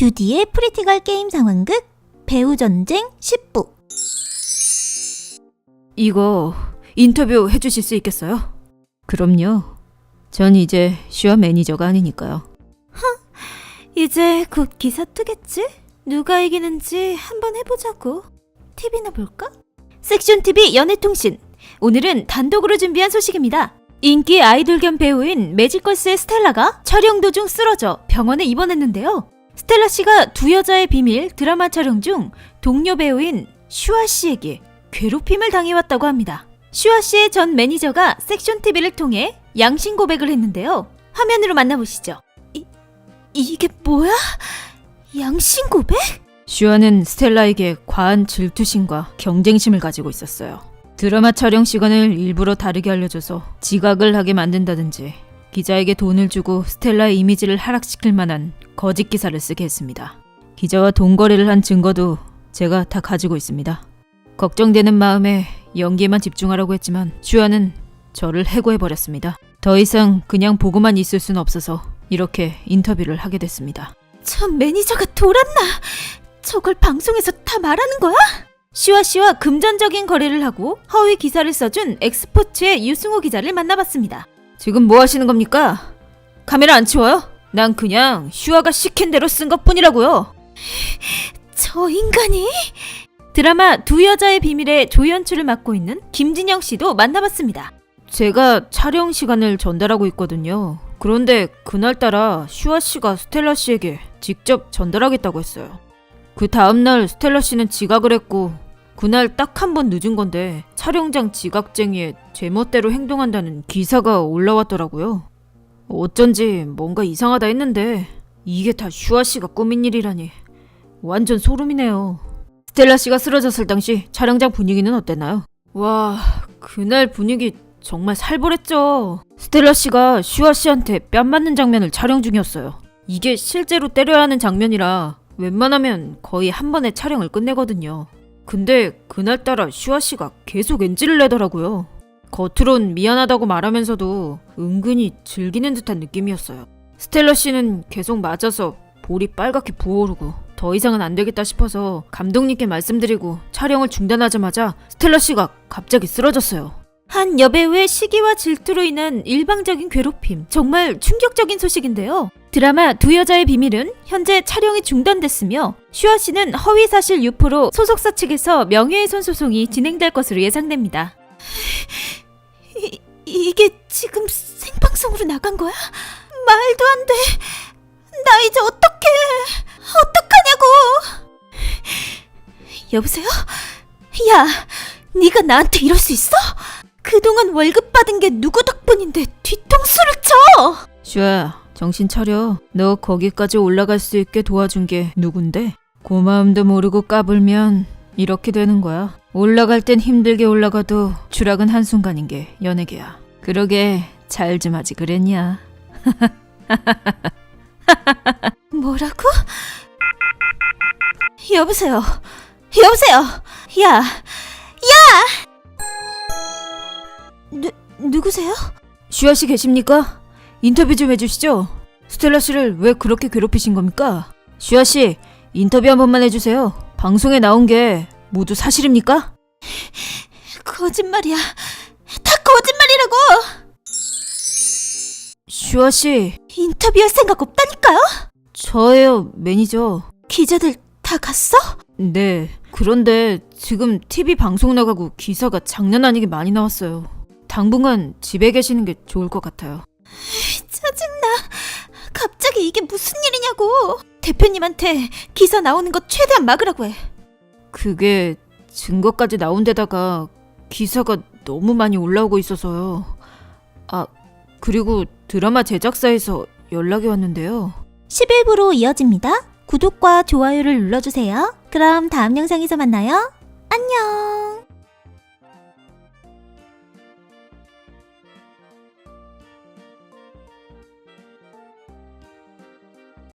주디의 프리티걸 게임 상황극 배우 전쟁 10부 이거 인터뷰 해주실 수 있겠어요? 그럼요. 전 이제 슈아 매니저가 아니니까요. 이제 곧 기사 뜨겠지? 누가 이기는지 한번 해보자고 TV나 볼까? 섹션 TV 연애통신 오늘은 단독으로 준비한 소식입니다 인기 아이돌 겸 배우인 매직걸스의 스텔라가 촬영 도중 쓰러져 병원에 입원했는데요 스텔라 씨가 두 여자의 비밀 드라마 촬영 중 동료 배우인 슈아 씨에게 괴롭힘을 당해왔다고 합니다. 슈아 씨의 전 매니저가 섹션 TV를 통해 양심 고백을 했는데요. 화면으로 만나보시죠. 이, 이게 뭐야? 양심 고백? 슈아는 스텔라에게 과한 질투심과 경쟁심을 가지고 있었어요. 드라마 촬영 시간을 일부러 다르게 알려줘서 지각을 하게 만든다든지 기자에게 돈을 주고 스텔라의 이미지를 하락시킬 만한 거짓 기사를 쓰게 했습니다. 기자와 돈 거래를 한 증거도 제가 다 가지고 있습니다. 걱정되는 마음에 연기에만 집중하라고 했지만 슈아는 저를 해고해버렸습니다. 더 이상 그냥 보고만 있을 수는 없어서 이렇게 인터뷰를 하게 됐습니다. 저 매니저가 돌았나? 저걸 방송에서 다 말하는 거야? 슈아 씨와 금전적인 거래를 하고 허위 기사를 써준 엑스포츠의 유승호 기자를 만나봤습니다. 지금 뭐 하시는 겁니까? 카메라 안 치워요? 난 그냥 슈아가 시킨 대로 쓴 것 뿐이라고요. 저 인간이? 드라마 두 여자의 비밀의 조연출을 맡고 있는 김진영 씨도 만나봤습니다. 제가 촬영 시간을 전달하고 있거든요. 그런데 그날따라 슈아 씨가 스텔라 씨에게 직접 전달하겠다고 했어요. 그 다음날 스텔라 씨는 지각을 했고 그날 딱 한 번 늦은 건데 촬영장 지각쟁이에 제멋대로 행동한다는 기사가 올라왔더라고요. 어쩐지 뭔가 이상하다 했는데 이게 다 슈아 씨가 꾸민 일이라니 완전 소름이네요. 스텔라 씨가 쓰러졌을 당시 촬영장 분위기는 어땠나요? 와, 그날 분위기 정말 살벌했죠. 스텔라 씨가 슈아 씨한테 뺨 맞는 장면을 촬영 중이었어요. 이게 실제로 때려야 하는 장면이라 웬만하면 거의 한 번에 촬영을 끝내거든요. 근데 그날따라 슈아 씨가 계속 엔지를 내더라고요. 겉으론 미안하다고 말하면서도 은근히 즐기는 듯한 느낌이었어요. 스텔라 씨는 계속 맞아서 볼이 빨갛게 부어오르고 더 이상은 안 되겠다 싶어서 감독님께 말씀드리고 촬영을 중단하자마자 스텔라 씨가 갑자기 쓰러졌어요. 한 여배우의 시기와 질투로 인한 일방적인 괴롭힘. 정말 충격적인 소식인데요. 드라마 두 여자의 비밀은 현재 촬영이 중단됐으며 슈아 씨는 허위 사실 유포로 소속사 측에서 명예훼손 소송이 진행될 것으로 예상됩니다. 이, 이게 지금 생방송으로 나간 거야? 말도 안 돼. 나 이제 어떡해. 어떡하냐고. 여보세요? 야, 네가 나한테 이럴 수 있어? 그동안 월급 받은 게 누구 덕분인데 뒤통수를 쳐! 슈아, 정신 차려. 너 거기까지 올라갈 수 있게 도와준 게 누군데? 고마움도 모르고 까불면 이렇게 되는 거야. 올라갈 땐 힘들게 올라가도 추락은 한순간인 게 연예계야. 그러게 잘 좀 하지 그랬냐? 뭐라고? 여보세요? 여보세요? 야! 야! 누, 누구세요? 슈아 씨 계십니까? 인터뷰 좀 해주시죠. 스텔라 씨를 왜 그렇게 괴롭히신 겁니까? 슈아 씨, 인터뷰 한 번만 해주세요. 방송에 나온 게 모두 사실입니까? 거짓말이야. 다 거짓말이라고! 슈아 씨, 인터뷰할 생각 없다니까요? 저예요, 매니저. 기자들 다 갔어? 네. 그런데 지금 TV 방송 나가고 기사가 장난 아니게 많이 나왔어요. 당분간 집에 계시는 게 좋을 것 같아요. 짜증나. 갑자기 이게 무슨 일이냐고. 대표님한테 기사 나오는 거 최대한 막으라고 해. 그게 증거까지 나온 데다가 기사가 너무 많이 올라오고 있어서요. 아, 그리고 드라마 제작사에서 연락이 왔는데요. 11부로 이어집니다. 구독과 좋아요를 눌러주세요. 그럼 다음 영상에서 만나요. 안녕.